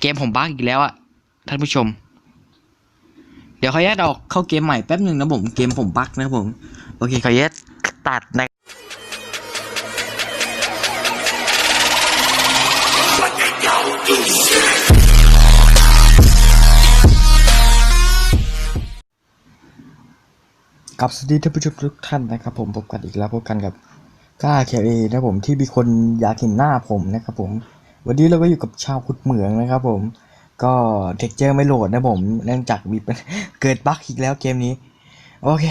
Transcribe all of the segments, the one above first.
เกมผมบั๊กอีกแล้วอะท่านผู้ชม เดี๋ยวขออนุญาตออกเข้าเกมใหม่แป๊บหนึ่งนะผมเกมผมบั๊กนะผม โอเคขออนุญาตตัดนะกับสวัสดีท่านผู้ชมทุกท่านนะครับผมพบกันอีกแล้วพบกันกับก้าเคเอนะผมที่มีคนอยากเห็นหน้าผมนะครับผม วันนี้เราก็อยู่กับชาวขุดเหมืองนะครับผม ก็เท็กเจอร์ไม่โหลดนะผม เนื่องจากมีเกิดบั๊กอีกแล้วเกมนี้ โอเค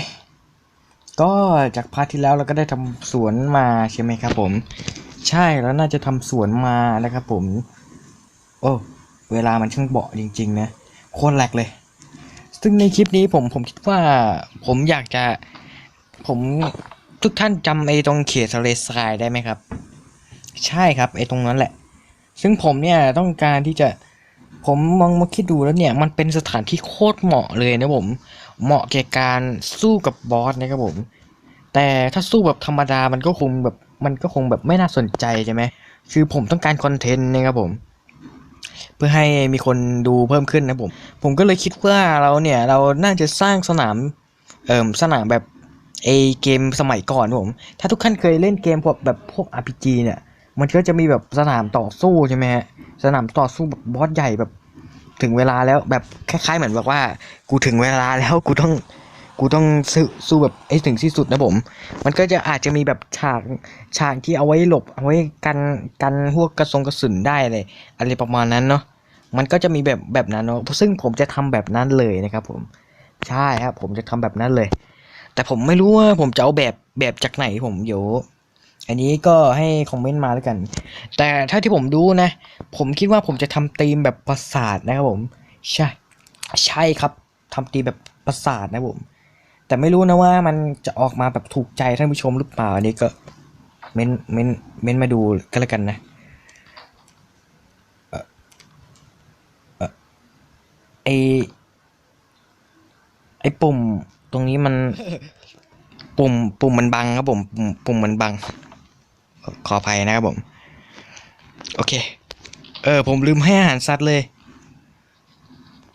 ก็จากพาร์ทที่แล้วเราก็ได้ทำสวนมาใช่ไหมครับผม ใช่แล้วน่าจะทำสวนมานะครับผม โอ้เวลามันช่างเบาจริง ๆ นะ โคตรแหลกเลย ซึ่งในคลิปนี้ผมผมคิดว่าผมอยากจะผมทุกท่านจำไอ้ตรงเขตทะเลทรายได้ไหมครับ ใช่ครับไอ้ตรงนั้นแหละ ซึ่งผมเนี่ยต้องการที่จะผมมองมาคิดดูแล้วเนี่ย มันเป็นสถานที่โคตรเหมาะเลยนะผม เหมาะแก่การสู้กับบอสนะครับผม แต่ถ้าสู้แบบธรรมดามันก็คงแบบมันก็คงแบบไม่น่าสนใจใช่ไหมคือผมต้องการคอนเทนต์นะครับผม เพื่อให้มีคนดูเพิ่มขึ้นนะผม ผมก็เลยคิดว่าเราเนี่ยเราน่าจะสร้างสนามเอ่มสนามแบบเอเกมสมัยก่อนนะผม ถ้าทุกท่านเคยเล่นเกมพวกแบบพวก RPG เนี่ย มันก็จะมีแบบสนามต่อสู้ใช่ไหมฮะสนามต่อสู้แบบบอสใหญ่แบบถึงเวลาแล้วแบบคล้ายๆเหมือนแบบว่า กูถึงเวลาแล้วกูต้องกูต้องสู้สู้แบบไอ้ถึงที่สุดนะผม มันก็จะอาจจะมีแบบฉากฉากที่เอาไว้หลบเอาไว้กันกันพวกกระสงกระสุนได้เลยอะไรประมาณนั้นเนาะมันก็จะมีแบบแบบนั้นเนาะซึ่งผมจะทำแบบนั้นเลยนะครับ ผมใช่ครับผมจะทำแบบนั้นเลย แต่ผมไม่รู้ว่าผมจะเอาแบบแบบจากไหนผมเดี๋ยว อันนี้ก็ให้คอมเมนต์มาแล้วกัน แต่ถ้าที่ผมดูนะ ผมคิดว่าผมจะทำธีมแบบปราสาทนะครับผม ใช่ ใช่ครับทำธีมแบบปราสาทนะผม แต่ไม่รู้นะว่ามันจะออกมาแบบถูกใจท่านผู้ชมหรือเปล่า อันนี้ก็เม้นเม้นเม้นมาดูกันแล้วกันนะไอไอปุ่มตรงนี้มัน ปุ่มปุ่มมันบังครับผมปุ่มปุ่มมันบัง ขอออภัยนะครับผม โอเค เออ ผมลืมให้อาหารสัตว์เลย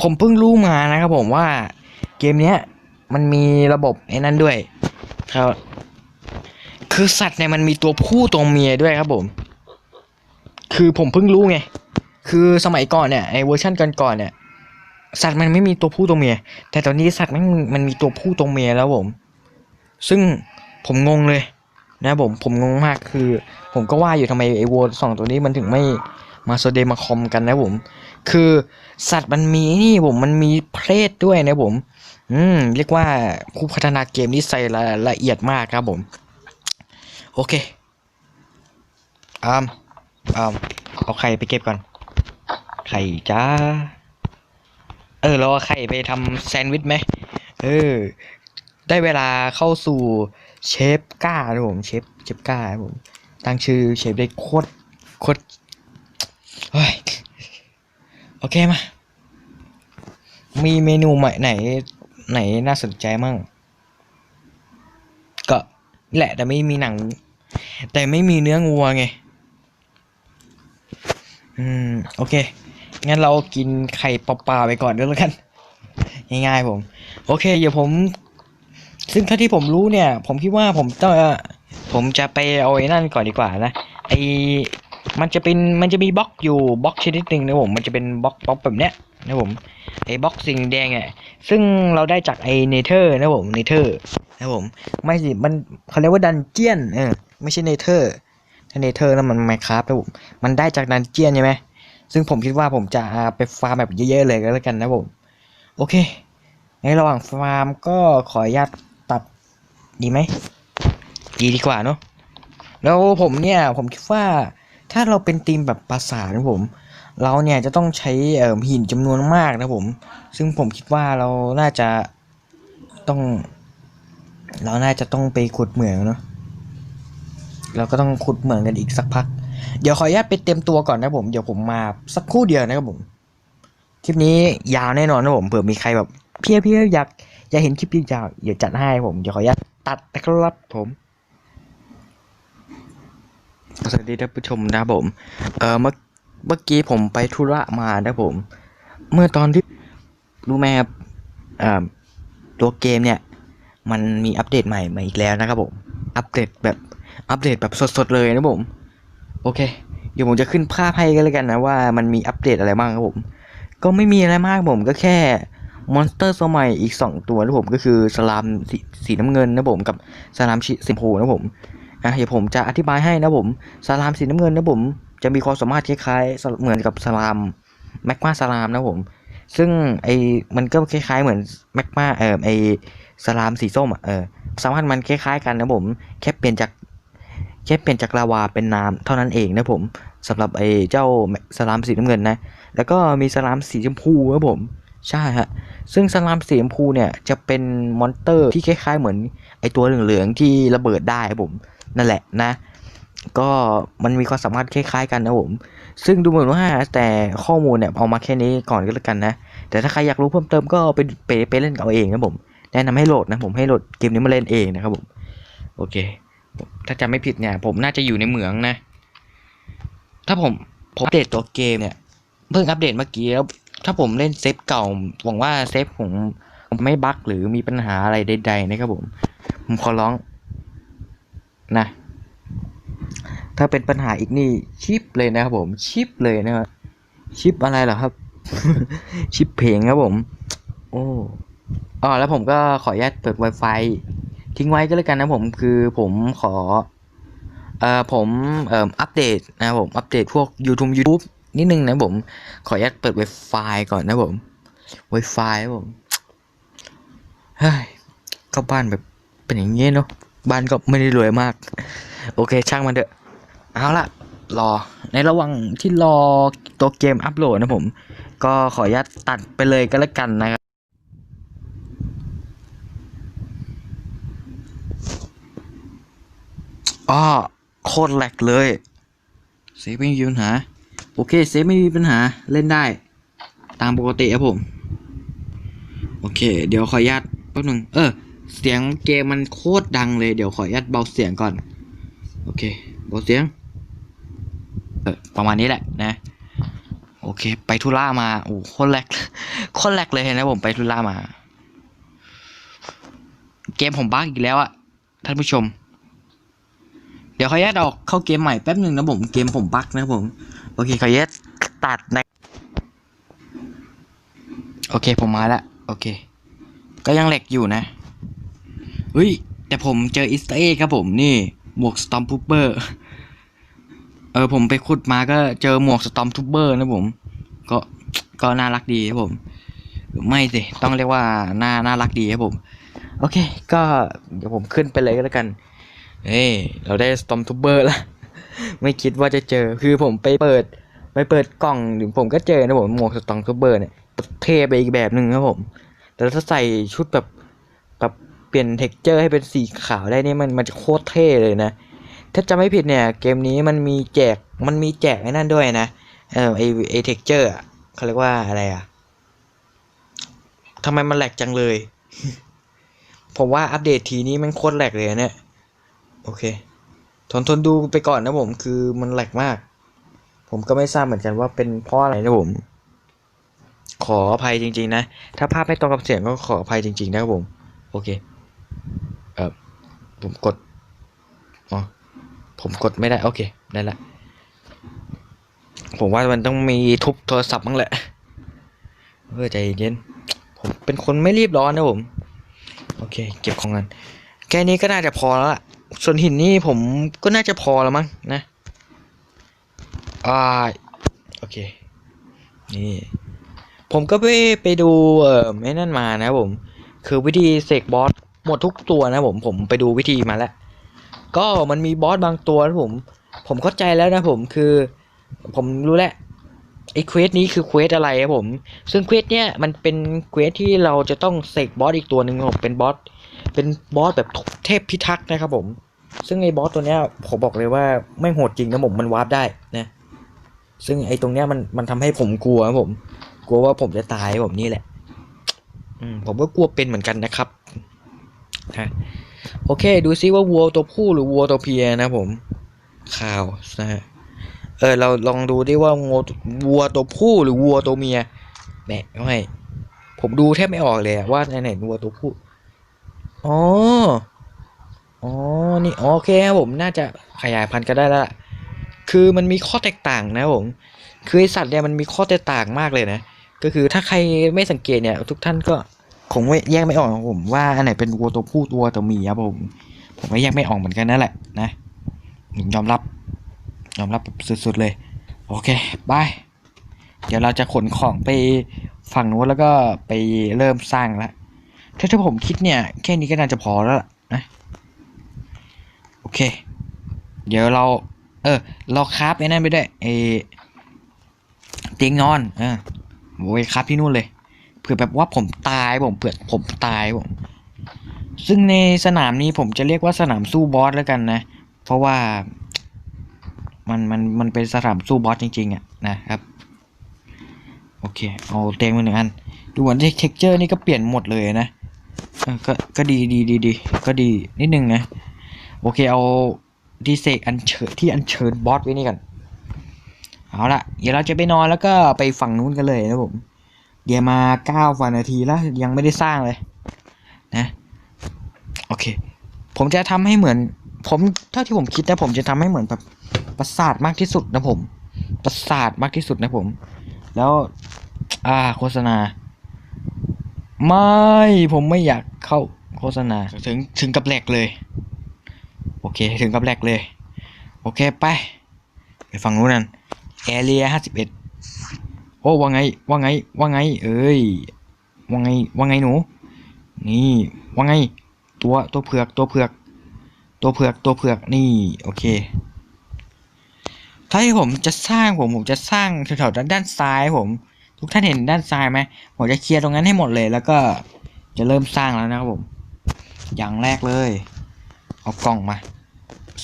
ผมเพิ่งรู้มานะครับผมว่าเกมเนี้ยมันมีระบบไอ้นั่นด้วยครับคือสัตว์เนี่ยมันมีตัวผู้ตัวเมียด้วยครับผม คือผมเพิ่งรู้ไง คือสมัยก่อนเนี่ยไอเวอร์ชันก่อนๆเนี่ย สัตว์มันไม่มีตัวผู้ตัวเมีย แต่ตอนนี้สัตว์มันมันมีตัวผู้ตัวเมียแล้วผม ซึ่งผมงงเลย นะผมผมงงมากคือ ผมก็ว่าอยู่ทำไมไอวัวสองตัวนี้มันถึงไม่มาโซเดมาคอมกันนะผม คือสัตว์มันมีนี่ผมมันมีเพศด้วยนะผม อืม เรียกว่าผู้พัฒนาเกมนี้ใส่รายละเอียดมากครับผม โอเคอามอามเอาไข่ไปเก็บก่อน ไข่จ้า เออเราเอาไข่ไปทำแซนด์วิชไหม เออ ได้เวลาเข้าสู่ เชฟก้านะผมเชฟเชฟก้าครับผมตั้งชื่อเชฟได้โคตรโคตรเฮ้ยโอเคมา มีเมนูใหม่ไหนไหนน่าสนใจมั่ง ก็แหละแต่ไม่มีหนัง แต่ไม่มีเนื้องัวไง อืม โอเค งั้นเรากินไข่เปล่าๆไปก่อนด้วยแล้วกัน ง่ายๆผม โอเค เดี๋ยวผม ซึ่งถ้าที่ผมรู้เนี่ย ผมคิดว่าผมต้องผมจะไปเอาไอ้นั่นก่อนดีกว่านะไอมันจะเป็นมันจะมีบล็อกอยู่บล็อกชนิดหนึ่งนะผมมันจะเป็นบล็อกบล็อกแบบเนี้ยนะผมไอ้บล็อกสีแดงอะซึ่งเราได้จากไอ้เนเธอร์นะผมเนเธอร์นะผมไม่สิมันเขาเรียกว่าดันเจียนเออไม่ใช่เนเธอร์ถ้าเนเธอร์แล้วมันไมครับนะผมมันได้จากดันเจียนใช่ไหมซึ่งผมคิดว่าผมจะไปฟาร์มแบบเยอะๆเลยก็แล้วกันนะผมโอเค ในระหว่างฟาร์มก็ขออนุญาต ดีไหมดีดีกว่าเนาะแล้วผมเนี่ยผมคิดว่าถ้าเราเป็นทีมแบบปราสาทนะผม เราเนี่ยจะต้องใช้หินจำนวนมากนะผม ซึ่งผมคิดว่าเราน่าจะต้อง เราน่าจะต้องไปขุดเหมืองเนาะเราก็ต้องขุดเหมืองกันอีกสักพัก เดี๋ยวขออนุญาตไปเต็มตัวก่อนนะผมเดี๋ยวผมมาสักครู่เดียวนะครับผมคลิปนี้ยาวแน่นอนนะผมเผื่อมีใครแบบเพี้ยเพี้ยอยากอยากเห็นคลิปยาวเดี๋ยวจัดให้ผมเดี๋ยวขออนุญาต ตัดนะครับผมสวัสดีท่านผู้ชมนะผม เออเมื่อเมื่อกี้ผมไปธุระมานะผม เมื่อตอนที่รู้ไหมครับอ่าตัวเกมเนี่ย มันมีอัปเดตใหม่มาอีกแล้วนะครับผม อัปเดตแบบอัปเดตแบบสดๆเลยนะผม โอเค เดี๋ยวผมจะขึ้นภาพให้กันเลยกันนะว่ามันมีอัปเดตอะไรบ้างครับผม ก็ไม่มีอะไรมากผมก็แค่ มอนสเตอร์ตัวใหม่อีก 2 ตัวนะผมก็คือสลามสสีน้ำเงินนะผมกับสลามสีสีชมพูนะผมอะเดี๋ยวผมจะอธิบายให้นะผมสลามสีน้ำเงินนะผมจะมีความสามารถคล้ายๆเหมือนกับสลามแมกมาสลามนะผม ซึ่งไอมันก็คล้ายๆเหมือนแมกมาเออไอสลามสีส้มอะเออสามารถมันคล้ายๆกันนะผมแค่เปลี่ยนจากแค่เปลี่ยนจากลาวาเป็นน้ำเท่านั้นเองนะผมสำหรับไอเจ้าสลามสีน้ำเงินนะ แล้วก็มีสลามสีชมพูครับผม ใช่ฮะ ซึ่งสลามสีชมพูเนี่ยจะเป็นมอนเตอร์ที่คล้ายๆ เหมือนไอตัวเหลืองๆที่ระเบิดได้ครับผม นั่นแหละนะ ก็มันมีความสามารถคล้ายๆ กันนะผม ซึ่งดูเหมือนว่าแต่ข้อมูลเนี่ยเอามาแค่นี้ก่อนก็แล้วกันนะ แต่ถ้าใครอยากรู้เพิ่มเติมก็ไปไปไปเล่นกับเอาเองนะผม แนะนำให้โหลดนะผมให้โหลดเกมนี้มาเล่นเองนะครับผม โอเค ถ้าจำไม่ผิดเนี่ยผมน่าจะอยู่ในเหมืองนะ ถ้าผมผมอัปเดตตัวเกมเนี่ยเพิ่งอัปเดตเมื่อกี้แล้ว ถ้าผมเล่นเซฟเก่าหวังว่าเซฟผมไม่บั๊กหรือมีปัญหาอะไรใดๆนะครับผม ผมขอร้องนะ ถ้าเป็นปัญหาอีกนี่ชิปเลยนะครับผมชิปเลยนะครับชิปอะไรเหรอครับ ชิปเพลงครับผม โอ้อ๋อแล้วผมก็ขออนุญาตเปิด Wi-Fi ทิ้งไว้ก็แล้วกันนะผมคือผมขอเอ่อผมเอ่ออัปเดตนะครับผม อัปเดตพวก YouTube YouTube นิดนึงนะผม ขออนุญาตเปิด Wi-Fi ก่อนนะผม Wi-Fi ผมเฮ้ยเข้าบ้านแบบเป็นอย่างเงี้ยเนาะบ้านก็ไม่ได้รวยมาก โอเคช่างมันเถอะเอาละรอ ในระหว่างที่รอตัวเกมอัปโหลดนะผม ก็ขออนุญาตตัดไปเลยก็แล้วกันนะครับอ้อโคตรแหลกเลยเซฟไม่มีปัญหา โอเคเซฟไม่มีปัญหาเล่นได้ ตามปกติครับผม โอเค เดี๋ยวขออนุญาตแป๊บหนึงเออ เสียงเกมมันโคตรดังเลยเดี๋ยวขออนุญาตเบาเสียงก่อน โอเคเบาเสียงเออประมาณนี้แหละนะ โอเค ไปธุระมาโอ้โคตรแหลกโคตรแหลกเลยนะผมไปธุระมา เกมผมบั๊กอีกแล้วอะท่านผู้ชม เดี๋ยวขออนุญาตออกเข้าเกมใหม่แป๊บหนึ่งนะผมเกมผมบั๊กนะผม โอเคขออนุญาตตัดนะโอเคผมมาแล้วโอเค ก็ยังเหล็กอยู่นะเฮ้ย แต่ผมเจออิสต์เอครับผมนี่ หมวกสตอมทูเปอร์เออผมไปขุดมาก็เจอหมวกสตอมทูเปอร์นะผม ก็ก็น่ารักดีครับผม ไม่สิ ต้องเรียกว่าน่าน่ารักดีครับผม โอเค ก็เดี๋ยวผมขึ้นไปเลยก็แล้วกันเฮ้ยเราได้สตอมทูเบอร์แล้ว ไม่คิดว่าจะเจอ คือผมไปเปิด ไปเปิดกล่องหรือผมก็เจอนะผมหมวกสตอมทูเบอร์เนี่ยเทไปอีกแบบหนึ่งครับผม แต่ถ้าใส่ชุดแบบแบบเปลี่ยนเท็กเจอร์ให้เป็นสีขาวได้นี่มันมันจะโคตรเท่เลยนะ ถ้าจำไม่ผิดเนี่ย เกมนี้มันมีแจกมันมีแจกไอ้นั่นด้วยนะ เออไอไอเท็กเจอร์เขาเรียกว่าอะไรอะทำไมมันแหลกจังเลย ผมว่าอัปเดตทีนี้มันโคตรแหลกเลยนะเนี่ย โอเค ทนทนดูไปก่อนนะผมคือมันแหลกมาก ผมก็ไม่ทราบเหมือนกันว่าเป็นเพราะอะไรนะผม ขออภัยจริง ๆ นะ ถ้าภาพไม่ตรงกับเสียงก็ขออภัยจริง ๆ นะครับผม โอเค เออผมกดอ๋อผมกดไม่ได้ โอเค ได้ละ ผมว่ามันต้องมีทุบโทรศัพท์บ้างแหละเออใจเย็น ผมเป็นคนไม่รีบร้อนนะผม โอเค เก็บของกัน แค่นี้ก็น่าจะพอแล้วล่ะ ส่วนหินนี่ผมก็น่าจะพอแล้วมั้งนะอ่าโอเค นี่ ผมก็ไปไปดูเอ่อไอ้นั่นมานะผม คือวิธีเสกบอสหมดทุกตัวนะผมผมไปดูวิธีมาแล้ว ก็มันมีบอสบางตัวนะผม ผมเข้าใจแล้วนะผมคือ ผมรู้แล้วไอ้เควสนี้คือเควสอะไรครับผม ซึ่งเควสเนี้ยมันเป็นเควสที่เราจะต้องเสกบอสอีกตัวหนึ่งครับผมเป็นบอส เป็นบอสแบบ เทพพิทักษ์นะครับผม ซึ่งไอ้บอสตัวเนี้ยผมบอกเลยว่าไม่โหดจริงนะผมมันวาร์ปได้นะซึ่งไอ้ตรงเนี้ยมันมันทำให้ผมกลัวผม กลัวว่าผมจะตายผมนี่แหละอืมผมก็กลัวเป็นเหมือนกันนะครับฮะโอเค ดูซิว่าวัวตัวผู้หรือวัวตัวเมียนะผมข่าวนะฮะเออเราลองดูดิว่าวัววัวตัวผู้หรือวัวตัวเมียเนี่ยไม่ผมดูแทบไม่ออกเลยว่าไหนไหนวัวตัวผู้อ๋อ อ๋อ นี่โอเคครับผม น่าจะขยายพันธุ์ก็ได้แล้วล่ะคือมันมีข้อแตกต่างนะผม คือไอสัตว์เนี่ยมันมีข้อแตกต่างมากเลยนะ ก็คือถ้าใครไม่สังเกตเนี่ย ทุกท่านก็คงไม่แยกไม่ออกครับผมว่าอันไหนเป็นวัวตัวผู้ตัวตัวเมียครับผม ผมก็แยกไม่ออกเหมือนกันนั่นแหละนะผมยอมรับ ยอมรับแบบสุดๆเลย โอเคบาย เดี๋ยวเราจะขนของไปฝั่งนู้นแล้วก็ไปเริ่มสร้างแล้วถ้าถ้าผมคิดเนี่ย แค่นี้ก็น่าจะพอแล้วล่ะนะ เค เดี๋ยวเรา เออ เราคราฟไอ้นั่นไปด้วยไอเตียงนอน เออโอ้ยคราฟที่นู่นเลย เผื่อแบบว่าผมตายผมเผื่อผมตายผม ซึ่งในสนามนี้ผมจะเรียกว่าสนามสู้บอสแล้วกันนะ เพราะว่า มันมันมันเป็นสนามสู้บอสจริงๆอะนะครับ โอเค เอาเตียงมาหนึ่งอัน ดูเหมือนเท็กเจอร์นี่ก็เปลี่ยนหมดเลยนะก็ก็ดีดีดีดีก็ดีนิดนึงนะ โอเคเอาดีเซกอันเชิญที่อันเชิญบอสไว้นี่กันเอาละเดี๋ยวเราจะไปนอนแล้วก็ไปฝั่งนู้นกันเลยนะผม เดี๋ยวมาเก้าวันนาทีแล้วยังไม่ได้สร้างเลยนะโอเค ผมจะทำให้เหมือน ผมเท่าที่ผมคิดนะผมจะทำให้เหมือนแบบปราสาทมากที่สุดนะผม ปราสาทมากที่สุดนะผม แล้วอ่าโฆษณา ไม่ผมไม่อยากเข้าโฆษณาถึงถึงกับแหลกเลย โอเคถึงกับแหลกเลย โอเคไป ไปฝั่งนู้นนั่นแอเรียห้าสิบเอ็ดโอ้ว่าไงว่าไงว่าไง เอ้ยว่าไงว่าไงหนู นี่ว่าไง ตัวตัวเผือกตัวเผือก ตัวเผือกตัวเผือกนี่โอเค ถ้าให้ผมจะสร้างผมผมจะสร้างแถวๆด้านซ้ายผม ทุกท่านเห็นด้านซ้ายไหมผมจะเคลียร์ตรงนั้นให้หมดเลย แล้วก็จะเริ่มสร้างแล้วนะครับผม อย่างแรกเลย เอากล่องมา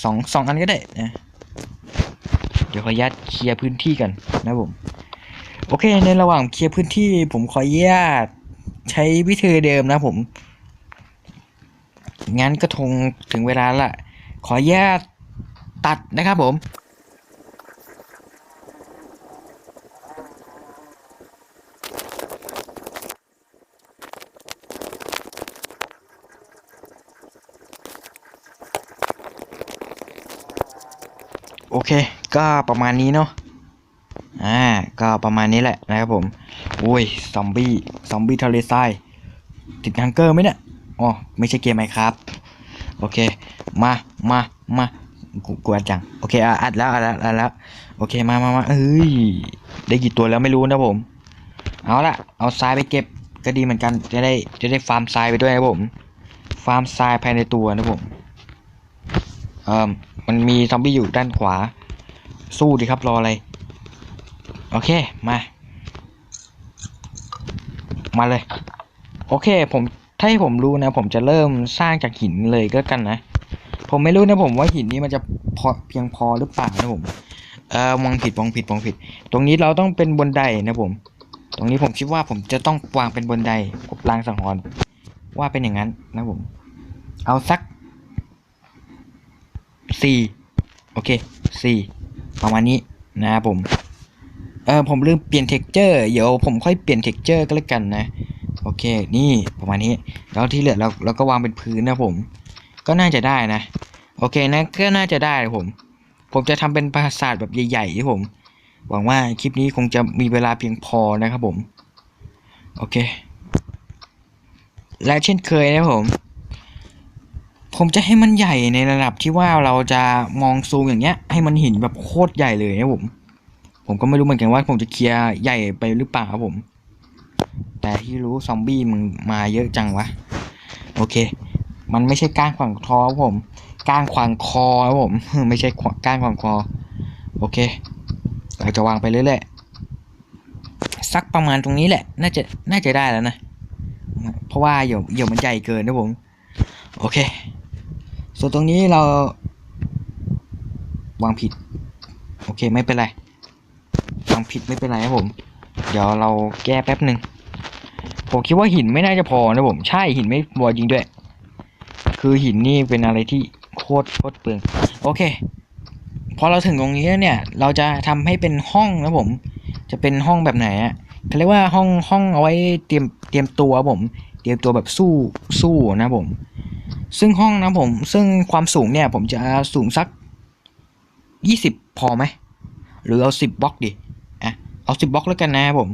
สองสองอันก็ได้นะเดี๋ยวขออนุญาตเคลียร์พื้นที่กันนะผม โอเค ในระหว่างเคลียร์พื้นที่ ผมขออนุญาตใช้วิธีเดิมนะผม งั้นกระทงถึงเวลาละ ขออนุญาตตัดนะครับผม เค ก็ประมาณนี้เนาะอ่าก็ประมาณนี้แหละนะครับผมโอ้ยซอมบี้ซอมบี้ทะเลทรายติดฮังเกอร์ไหมเนี่ยอ๋อไม่ใช่เกมไหมครับ โอเค มามามากูกวนจัง โอเคอะอัดแล้วอัดแล้วอัดแล้ว โอเคมามามาเอ้ย ได้กี่ตัวแล้วไม่รู้นะผม เอาละเอาทรายไปเก็บก็ดีเหมือนกัน จะได้จะได้ฟาร์มทรายไปด้วยนะผม ฟาร์มทรายภายในตัวนะผม เอ่อมันมีซอมบี้อยู่ด้านขวา สู้ดิครับรออะไร โอเค มา มาเลย โอเค ผมถ้าให้ผมรู้นะ ผมจะเริ่มสร้างจากหินเลยก็กันนะ ผมไม่รู้นะผมว่าหินนี้มันจะพอเพียงพอหรือเปล่านะผม เออมองผิดมองผิดมองผิด ตรงนี้เราต้องเป็นบนไดนะผม ตรงนี้ผมคิดว่าผมจะต้องวางเป็นบนไดกบลางสังหรณ์ว่าเป็นอย่างนั้นนะผม เอาสักสี่โอเคสี่ ประมาณนี้นะครับผม เออผมลืมเปลี่ยนเท็กเจอร์เดี๋ยวผมค่อยเปลี่ยนเท็กเจอร์ก็แล้วกันนะ โอเค นี่ประมาณนี้ แล้วที่เหลือเราเราก็วางเป็นพื้นนะผม ก็น่าจะได้นะ โอเคนะก็น่าจะได้ผม ผมจะทำเป็นปราสาทแบบใหญ่ๆที่ผม หวังว่าคลิปนี้คงจะมีเวลาเพียงพอนะครับผม โอเค และเช่นเคยนะผม ผมจะให้มันใหญ่ในระดับที่ว่าเราจะมองซูมอย่างเงี้ย ให้มันเห็นแบบโคตรใหญ่เลยนะผม ผมก็ไม่รู้เหมือนกันว่าผมจะเคลียร์ใหญ่ไปหรือเปล่าครับผม แต่ที่รู้ซอมบี้มึงมาเยอะจังวะ โอเค มันไม่ใช่ก้างขวางคอครับผมก้างขวางคอครับผม ไม่ใช่ก้างขวางคอ โอเค เราจะวางไปเรื่อยๆสักประมาณตรงนี้แหละ น่าจะน่าจะได้แล้วนะ เพราะว่าเดี๋ยวเดี๋ยวมันใหญ่เกินนะผม โอเค ส่วนตรงนี้เรา วางผิด โอเคไม่เป็นไร วางผิดไม่เป็นไรครับผม เดี๋ยวเราแก้แป๊บหนึ่งผมคิดว่าหินไม่น่าจะพอนะผม ใช่หินไม่พอจริงด้วย คือหินนี่เป็นอะไรที่โคตรโคตรเปลืองโอเค พอเราถึงตรงนี้แล้วเนี่ย เราจะทำให้เป็นห้องนะผม จะเป็นห้องแบบไหนอะเขาเรียกว่าห้องห้องเอาไว้เตรียมเตรียมตัวผม เตรียมตัวแบบสู้สู้นะผม ซึ่งห้องนะผม ซึ่งความสูงเนี่ย ผมจะสูงสักยี่สิบพอไหม หรือเอาสิบบล็อกดิอะเอาสิบบล็อกแล้วกันนะครับผม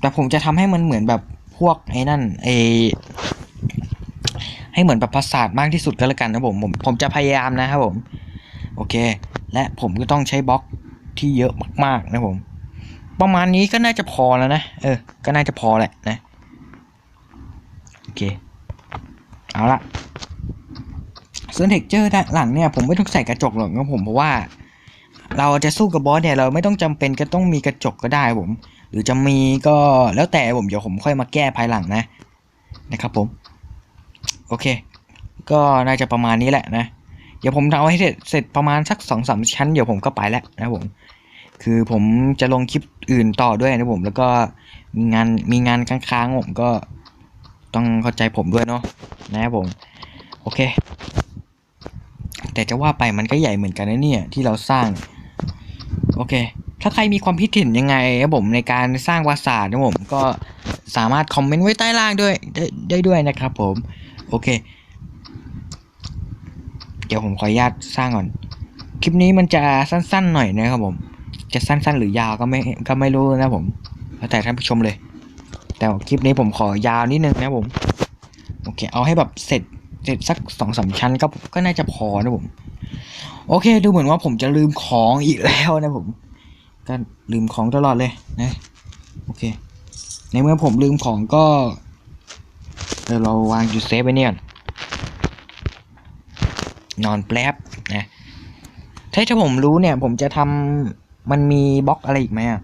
แต่ผมจะทำให้มันเหมือนแบบพวกไอ้นั่นไอให้เหมือนแบบปราสาทมากที่สุดก็แล้วกันนะผมผม ผมจะพยายามนะครับผม โอเค และผมก็ต้องใช้บล็อกที่เยอะมากๆนะผม ประมาณนี้ก็น่าจะพอแล้วนะ เออ ก็น่าจะพอแหละนะ โอเค เอาละส่วนเท็กเจอร์ด้านหลังเนี่ยผมไม่ต้องใส่กระจกหรอกนะผมเพราะว่า เราจะสู้กับบอสเนี่ยเราไม่ต้องจำเป็นก็ต้องมีกระจกก็ได้ผม หรือจะมีก็แล้วแต่ผมเดี๋ยวผมค่อยมาแก้ภายหลังนะนะครับผม โอเค ก็น่าจะประมาณนี้แหละนะเดี๋ยวผมทำให้เสร็จเสร็จประมาณสักสองสามชั้นเดี๋ยวผมก็ไปแล้วนะผม คือผมจะลงคลิปอื่นต่อด้วยนะผม แล้วก็มีงานมีงานค้างๆผมก็ ต้องเข้าใจผมด้วยเนาะนะครับผม โอเค แต่จะว่าไปมันก็ใหญ่เหมือนกันนะเนี่ย ที่เราสร้าง โอเค ถ้าใครมีความคิดเห็นยังไงครับผมในการสร้างปราสาทนะผมก็สามารถคอมเมนต์ไว้ใต้ล่างด้วยได้ได้ด้วยนะครับผม โอเค เดี๋ยวผมขออนุญาตสร้างก่อน คลิปนี้มันจะสั้นๆหน่อยนะครับผม จะสั้นๆหรือยาวก็ไม่ก็ไม่รู้นะผมแล้วแต่ท่านผู้ชมเลย แต่คลิปนี้ผมขอยาวนิดนึงนะผม โอเค เอาให้แบบเสร็จเสร็จสักสองสามชั้นก็ก็น่าจะพอนะผม โอเค ดูเหมือนว่าผมจะลืมของอีกแล้วนะผม ก็ลืมของตลอดเลยนะ โอเค ในเมื่อผมลืมของก็เดี๋ยวเราวางจุดเซฟไว้เนี่ยนนอนแป๊บนะถ้าถ้าผมรู้เนี่ย ผมจะทำมันมีบล็อกอะไรอีกไหมอะ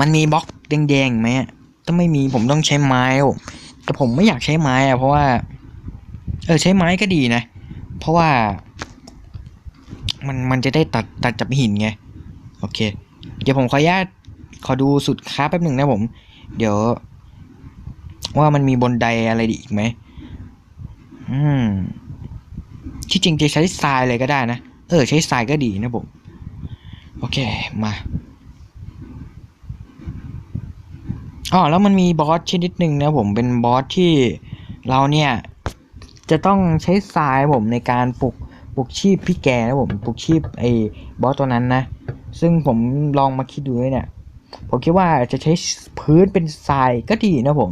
มันมีบล็อกแดงๆไหมอะ ถ้าไม่มีผมต้องใช้ไม้ผมแต่ผมไม่อยากใช้ไม้อะเพราะว่า เออใช้ไม้ก็ดีนะ เพราะว่า มันมันจะได้ตัดตัดจับหินไง โอเค เดี๋ยวผมขออนุญาตขอดูสุดค้าแป๊บหนึ่งนะผม เดี๋ยว ว่ามันมีบนไดอะไรอีกไหมอืมที่จริงจะใช้ทรายเลยก็ได้นะ เออ ใช้ทรายก็ดีนะผม โอเค มา อ๋อแล้วมันมีบอสชนิดหนึ่งนะผมเป็นบอสที่เราเนี่ยจะต้องใช้ทรายผมในการปลุกปลุกชีพพี่แกนะผมปลุกชีพไอ้บอสตัวนั้นนะ ซึ่งผมลองมาคิดดูเนี่ย ผมคิดว่าจะใช้พื้นเป็นทรายก็ดีนะผม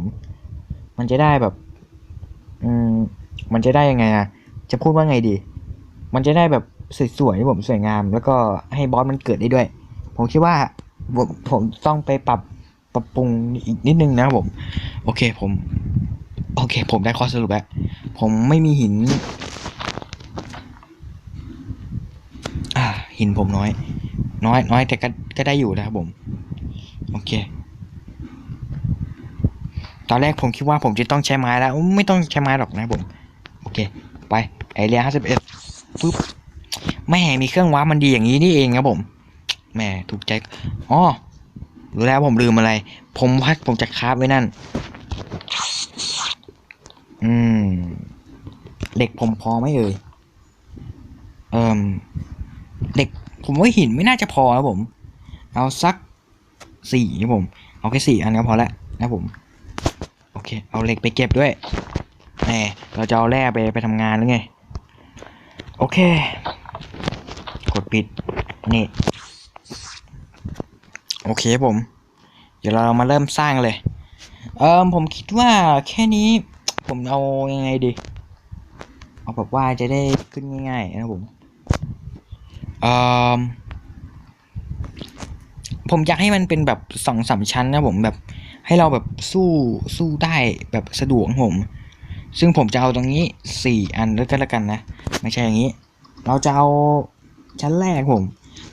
มันจะได้แบบ อืมมันจะได้ยังไงอะจะพูดว่าไงดี มันจะได้แบบสวยๆผมสวยงาม แล้วก็ให้บอสมันเกิดได้ด้วย ผมคิดว่าผมผมต้องไปปรับ ปรับปรุงอีกนิดนึงนะครับผม โอเคผม โอเค ผมได้ข้อสรุปแล้ว ผมไม่มีหินอ่าหินผมน้อย น้อยน้อยแต่ก็ก็ได้อยู่นะครับผม โอเค ตอนแรกผมคิดว่าผมจะต้องใช้ไม้แล้ว ไม่ต้องใช้ไม้หรอกนะครับผม โอเค ไปไอเรียห้าสิบเอ็ดปึ๊บแม่มีเครื่องว้ามันดีอย่างนี้นี่เองครับผมแหม่ถูกใจอ๋อ แล้วผมลืมอะไร ผมพัดผมจะคราฟไว้นั่น อืมเหล็กผมพอไหมเอ่ย เอ่มเหล็กผมว่าหินไม่น่าจะพอครับผม เอาสักสี่ครับผม เอาแค่สี่อันก็พอละนะผม โอเค เอาเหล็กไปเก็บด้วยแหมเราจะเอาแร่ไปไปทำงานหรือไง โอเค กดปิด นี่ โอเคผม เดี๋ยวเรามาเริ่มสร้างเลย เออผมคิดว่าแค่นี้ผมเอายังไงดี เอาแบบว่าจะได้ขึ้นง่ายๆนะผม เออผมอยากให้มันเป็นแบบสองสามชั้นนะผมแบบให้เราแบบสู้สู้ได้แบบสะดวกของผม ซึ่งผมจะเอาตรงนี้สี่อันด้วกันแล้วกันนะ ไม่ใช่อย่างนี้ เราจะเอาชั้นแรกผม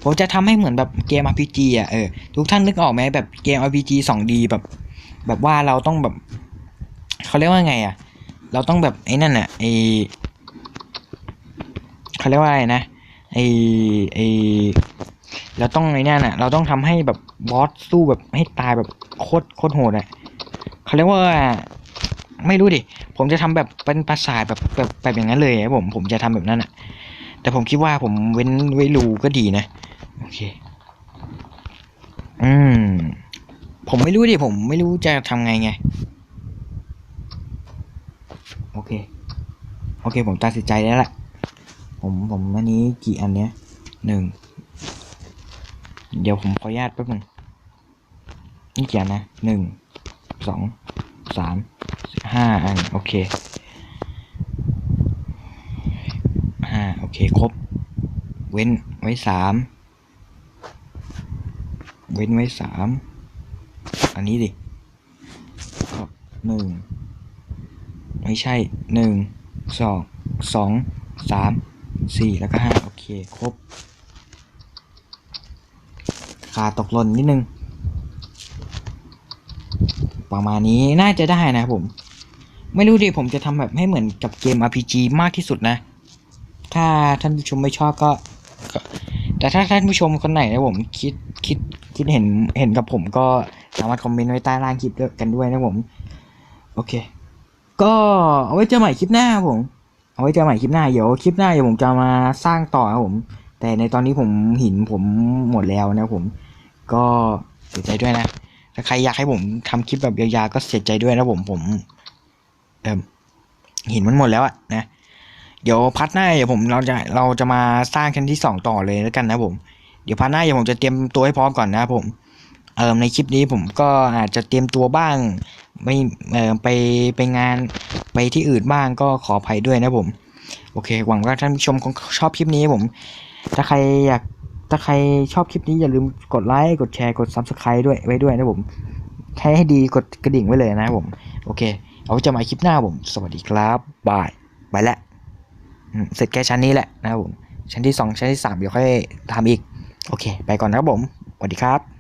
ผมจะทำให้เหมือนแบบเกม RPG อะเออทุกท่านนึกออกไหมแบบเกม RPG 2D แบบ แบบว่าเราต้องแบบเขาเรียกว่าไงอะ เราต้องแบบไอ้นั่นอะไอเขาเรียกว่าอะไรนะไอไอเราต้องไอ้นั่นอะ เราต้องทำให้แบบบอสสู้แบบให้ตายแบบโคตรโคตรโหดอะเขาเรียกว่าไม่รู้ดิ ผมจะทำแบบเป็นปราสาทแบบแบบแบบอย่างนั้นเลยครับผมผมจะทำแบบนั้นอะแต่ผมคิดว่าผมเว้นไว้รูก็ดีนะ เค อืม ผมไม่รู้ดิ ผมไม่รู้จะทำไงไง โอเค โอเค ผมตัดสินใจแล้วแหละ ผม ผมอันนี้กี่อันเนี้ยหนึ่ง เดี๋ยวผมขออนุญาตแป๊บนึงนี่กี่อันนะหนึ่ง สอง สามสี่ห้าอัน โอเคห้าโอเค ครบ เว้นไว้สาม เว้นไว้สามอันนี้ดิก็หนึ่งไม่ใช่หนึ่งสองสองสามสี่แล้วก็ห้าโอเค ครบขาตกหล่นนิดนึง ประมาณนี้น่าจะได้นะครับผม ไม่รู้ดิผมจะทำแบบให้เหมือนกับเกม RPG มากที่สุดนะ ถ้าท่านผู้ชมไม่ชอบก็ แต่ถ้าท่านผู้ชมคนไหนนะผมคิดคิด คิดเห็นเห็นกับผมก็สามารถคอมเมนต์ไว้ใต้ล่างคลิปด้กันด้วยนะผม โอเค ก็เอาไว้เจอใหม่คลิปหน้าผม เอาไว้เจอใหม่คลิปหน้าเดี๋ยวคลิปหน้าเดี๋ยวผมจะมาสร้างต่อครับผม แต่ในตอนนี้ผมหินผมหมดแล้วนะผม ก็เสียใจด้วยนะถ้าใครอยากให้ผมทำคลิปแบบยาวๆก็เสียใจด้วยนะผมผมเออหินมันหมดแล้วอะนะเดี๋ยวพัดหน้าเดี๋ยวผมเราจะเราจะมาสร้างชั้นที่สองต่อเลยแล้วกันนะผม เดี๋ยวพัดหน้าเดี๋ยวผมจะเตรียมตัวให้พร้อมก่อนนะครับผมเออในคลิปนี้ผมก็อาจจะเตรียมตัวบ้าง ไม่เออไปไปงานไปที่อื่นบ้างก็ขออภัยด้วยนะผม โอเค หวังว่าท่านผู้ชมคงชอบคลิปนี้ผม ถ้าใครอยากถ้าใครชอบคลิปนี้อย่าลืมกดไลค์กดแชร์กด subscribe ด้วยไว้ด้วยนะผมใครให้ดีกดกระดิ่งไว้เลยนะผม โอเค เอาจะมาคลิปหน้าผม สวัสดีครับบายไปแล้วเสร็จแค่ชั้นนี้แหละนะครับผมชั้นที่สองชั้นที่สามเดี๋ยวค่อยทำอีก โอเค ไปก่อนนะครับผมสวัสดีครับ